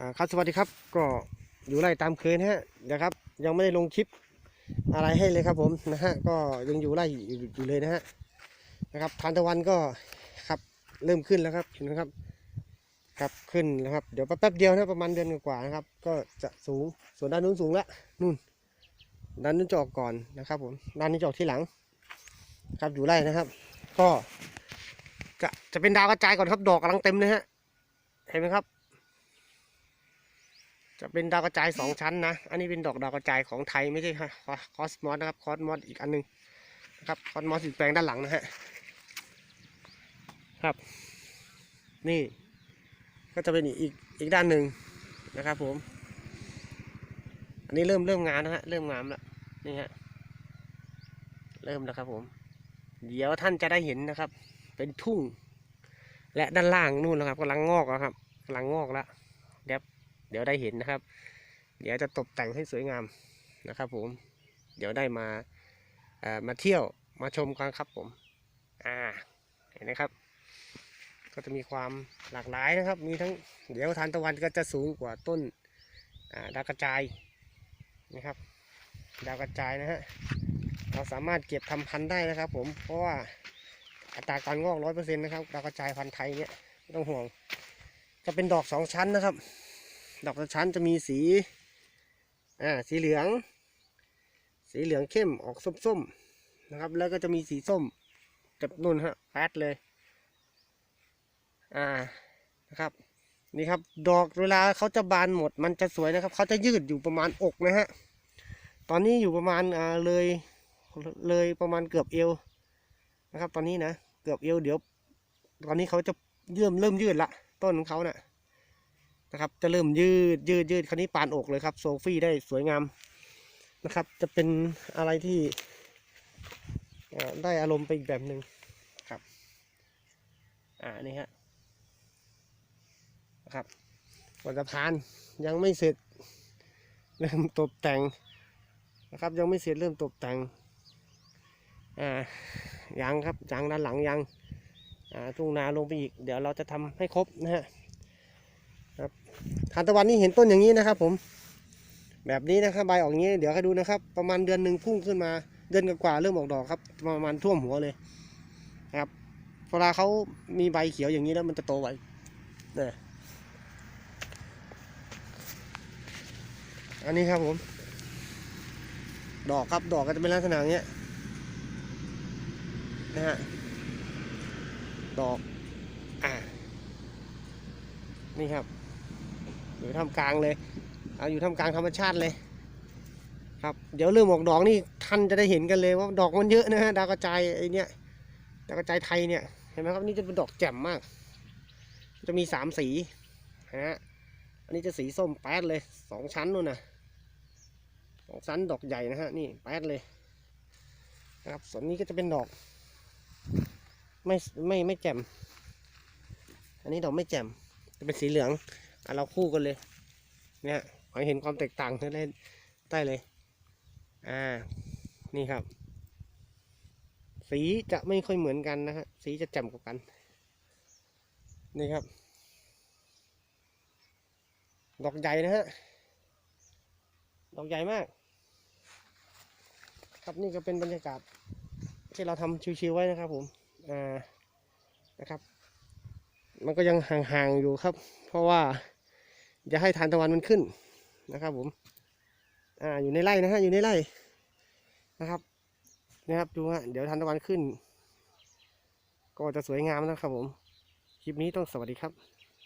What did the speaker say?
ครับสวัสดีครับก็อยู่ไล่ตามเคยนะฮะนะครับ ยังไม่ได้ลงคลิปอะไรให้เลยครับผมนะฮะก็ยังอยู่ไล่อยู่เลยนะฮะนะครับทานตะวันก็ครับเริ่มขึ้นแล้วครับเห็นไหมครับครับขึ้นแล้วครับ เดี๋ยวแป๊บเดียวนะประมาณเดือนกว่านะครับ ก็จะสูงส่วนด้านนู้นสูงละนู่นด้านนู้นจะออกก่อนนะครับผมด้านนี้จะออกที่หลัง ครับอยู่ไล่นะครับ ก็จะจะเป็นดาวกระจายก่อนครับดอกกำลังเต็มเลยฮะเห็นไหมครับ จะเป็นดาวกระจายสองชั้นนะ อันนี้เป็นดอกดาวกระจายของไทยไม่ใช่คอสมอสนะครับ คอสมอสอีกอันหนึงนะครับ คอสมอสอีกแปลงด้านหลังนะฮะ ครับ นี่ ก็จะเป็นอีกอีกด้านหนึ่งนะครับผม อันนี้เริ่มเริ่มงานนะฮะ เริ่มงามแล้วนี่ฮะ เริ่มแล้วครับผม เดี๋ยวท่านจะได้เห็นนะครับ เป็นทุ่ง และด้านล่างนู่นนะครับกำลังงอกแล้วครับกำลังงอกแล้วเดี๋ยว เดี๋ยวได้เห็นนะครับ เดี๋ยวจะตกแต่งให้สวยงามนะครับผม เดี๋ยวได้มามาเที่ยวมาชมกันครับผม อ่า เห็นไหมครับ ก็จะมีความหลากหลายนะครับ มีทั้งเดี๋ยวทานตะวันก็จะสูงกว่าต้นาดาวกระจายนะครับ ดาวกระจายนะฮะ เราสามารถเก็บทำพันธุ์ได้นะครับ ผม เพราะว่าอัตราการงอกร้อยเปอร์เซ็นต์นะครับ ดาวกระจายพันธุ์ไทยเนี่ยไม่ต้องห่วง จะเป็นดอกสองชั้นนะครับ ดอกสองชั้นจะมีสี อ่า สีเหลือง สีเหลืองเข้มออกส้มๆนะครับ แล้วก็จะมีสีส้มกับนุ่นฮะแปดเลย อ่า นะครับ นี่ครับ ดอกเวลาเขาจะบานหมด มันจะสวยนะครับ เขาจะยืดอยู่ประมาณอกนะฮะ ตอนนี้อยู่ประมาณ อ่า เลย เลยประมาณเกือบเอว นะครับ ตอนนี้นะ เกือบเอว เดี๋ยว ตอนนี้เขาจะเริ่มเริ่มยืดละ ต้นของเขาเนะ่ะ นะครับ จะเริ่มยืดยืดยืดคราวนี้ปานอกเลยครับ โซฟี่ได้สวยงามนะครับ จะเป็นอะไรที่ได้อารมณ์ไปอีกแบบหนึ่งครับ อ่านี่ฮะนะครับวันสะพานยังไม่เสร็จเริ่มตกแต่งนะครับ ยังไม่เสร็จเริ่มตกแต่งอ่ายังครับยังด้านหลังยังอ่าทุ่งนาลงไปอีก เดี๋ยวเราจะทำให้ครบนะฮะ ทานตะวันนี่เห็นต้นอย่างนี้นะครับ ผม แบบนี้นะครับใบออกงนี้เดี๋ยวให้ดูนะครับ ประมาณเดือนหนึ่งพุ่งขึ้นมา เดือนกว่าเริ่มออกดอกครับ ประมาณท่วมหัวเลยนะครับเวลาเขามีใบเขียวอย่างนี้แล้วมันจะโตไวเนี่ยอันนี้ครับผม ดอกครับดอกก็จะเป็นลักษณะเงี้ยนะฮะดอก อ่า นี่ครับ อยู่ท่ามกลางเลยเอาอยู่ท่ามกลางธรรมชาติเลยครับเดี๋ยวเริ่มออกดอกนี่ท่านจะได้เห็นกันเลยว่าดอกมันเยอะนะฮะดาวกระจายไอเนี้ยดาวกระจายไทยเนี่ยเห็นไหมครับนี่จะเป็นดอกแจ่มมาก จะมีสามสีนะฮะอันนี้จะสีส้มแป๊ดเลยสองชั้นนู่นนะสองชั้นดอกใหญ่นะฮะนี่แป๊ดเลยนะครับส่วนนี้ก็จะเป็นดอก ไม่ไม่ไม่แจ่มอันนี้ดอกไม่แจ่มจะเป็นสีเหลือง เราคู่กันเลย เนี่ยขอให้เห็นความแตกต่างได้ได้เลย อ่า นี่ครับ สีจะไม่ค่อยเหมือนกันนะฮะ สีจะแจ่มกว่ากัน นี่ครับ ดอกใหญ่นะฮะ ดอกใหญ่มาก ครับนี่ก็เป็นบรรยากาศที่เราทำชิวๆไว้นะครับผม อ่า นะครับ มันก็ยังห่างๆอยู่ครับ เพราะว่าจะให้ทานตะวันมันขึ้นนะครับผมอ่าอยู่ในไร่นะฮะอยู่ในไร่นะครับนะครับดูฮะเดี๋ยวทานตะวันขึ้น ก็จะสวยงามนะครับผม คลิปนี้ต้องสวัสดีครับ